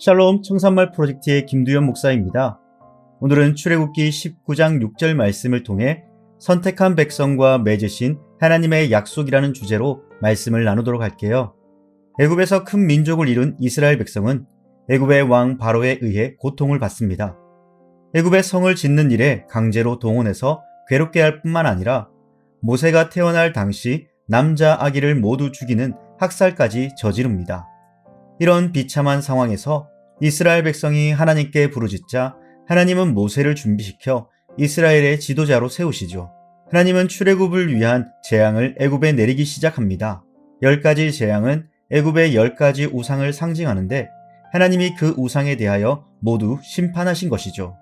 샬롬 청산말 프로젝트의 김두현 목사입니다. 오늘은 출애굽기 19장 6절 말씀을 통해 선택한 백성과 맺으신 하나님의 약속이라는 주제로 말씀을 나누도록 할게요. 애굽에서 큰 민족을 이룬 이스라엘 백성은 애굽의 왕 바로에 의해 고통을 받습니다. 애굽의 성을 짓는 일에 강제로 동원해서 괴롭게 할 뿐만 아니라 모세가 태어날 당시 남자 아기를 모두 죽이는 학살까지 저지릅니다. 이런 비참한 상황에서 이스라엘 백성이 하나님께 부르짖자 하나님은 모세를 준비시켜 이스라엘의 지도자로 세우시죠. 하나님은 출애굽을 위한 재앙을 애굽에 내리기 시작합니다. 열 가지 재앙은 애굽의 열 가지 우상을 상징하는데 하나님이 그 우상에 대하여 모두 심판하신 것이죠.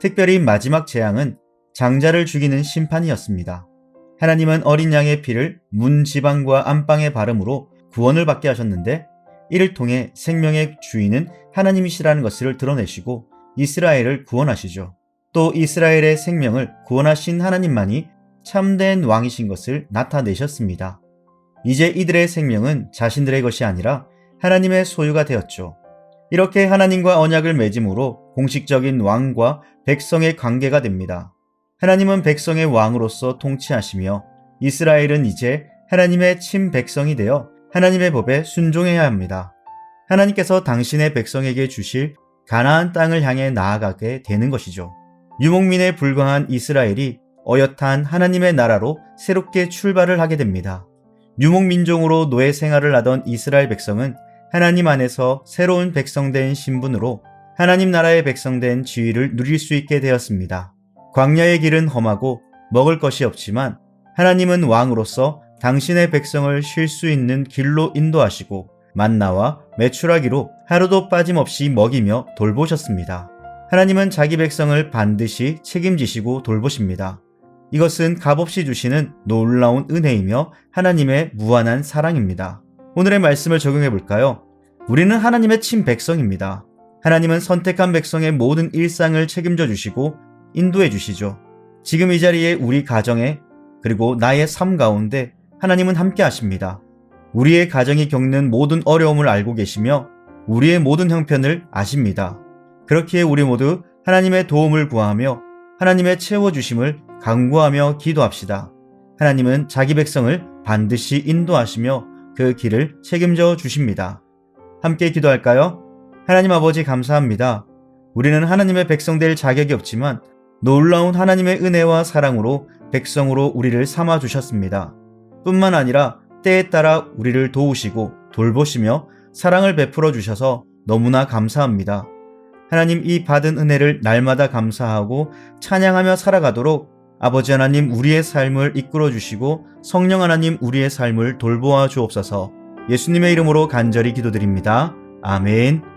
특별히 마지막 재앙은 장자를 죽이는 심판이었습니다. 하나님은 어린 양의 피를 문 지방과 안방에 바름으로 구원을 받게 하셨는데 이를 통해 생명의 주인은 하나님이시라는 것을 드러내시고 이스라엘을 구원하시죠. 또 이스라엘의 생명을 구원하신 하나님만이 참된 왕이신 것을 나타내셨습니다. 이제 이들의 생명은 자신들의 것이 아니라 하나님의 소유가 되었죠. 이렇게 하나님과 언약을 맺음으로 공식적인 왕과 백성의 관계가 됩니다. 하나님은 백성의 왕으로서 통치하시며 이스라엘은 이제 하나님의 친 백성이 되어 하나님의 법에 순종해야 합니다. 하나님께서 당신의 백성에게 주실 가나안 땅을 향해 나아가게 되는 것이죠. 유목민에 불과한 이스라엘이 어엿한 하나님의 나라로 새롭게 출발을 하게 됩니다. 유목민종으로 노예 생활을 하던 이스라엘 백성은 하나님 안에서 새로운 백성된 신분으로 하나님 나라의 백성된 지위를 누릴 수 있게 되었습니다. 광야의 길은 험하고 먹을 것이 없지만 하나님은 왕으로서 당신의 백성을 쉴 수 있는 길로 인도하시고 만나와 메추라기로 하루도 빠짐없이 먹이며 돌보셨습니다. 하나님은 자기 백성을 반드시 책임지시고 돌보십니다. 이것은 값없이 주시는 놀라운 은혜이며 하나님의 무한한 사랑입니다. 오늘의 말씀을 적용해 볼까요? 우리는 하나님의 친백성입니다. 하나님은 선택한 백성의 모든 일상을 책임져 주시고 인도해 주시죠. 지금 이 자리에 우리 가정에 그리고 나의 삶 가운데 하나님은 함께 하십니다. 우리의 가정이 겪는 모든 어려움을 알고 계시며 우리의 모든 형편을 아십니다. 그렇기에 우리 모두 하나님의 도움을 구하며 하나님의 채워주심을 강구하며 기도합시다. 하나님은 자기 백성을 반드시 인도하시며 그 길을 책임져 주십니다. 함께 기도할까요? 하나님 아버지 감사합니다. 우리는 하나님의 백성 될 자격이 없지만 놀라운 하나님의 은혜와 사랑으로 백성으로 우리를 삼아 주셨습니다. 뿐만 아니라 때에 따라 우리를 도우시고 돌보시며 사랑을 베풀어 주셔서 너무나 감사합니다. 하나님 이 받은 은혜를 날마다 감사하고 찬양하며 살아가도록 아버지 하나님 우리의 삶을 이끌어 주시고 성령 하나님 우리의 삶을 돌보아 주옵소서 예수님의 이름으로 간절히 기도드립니다. 아멘.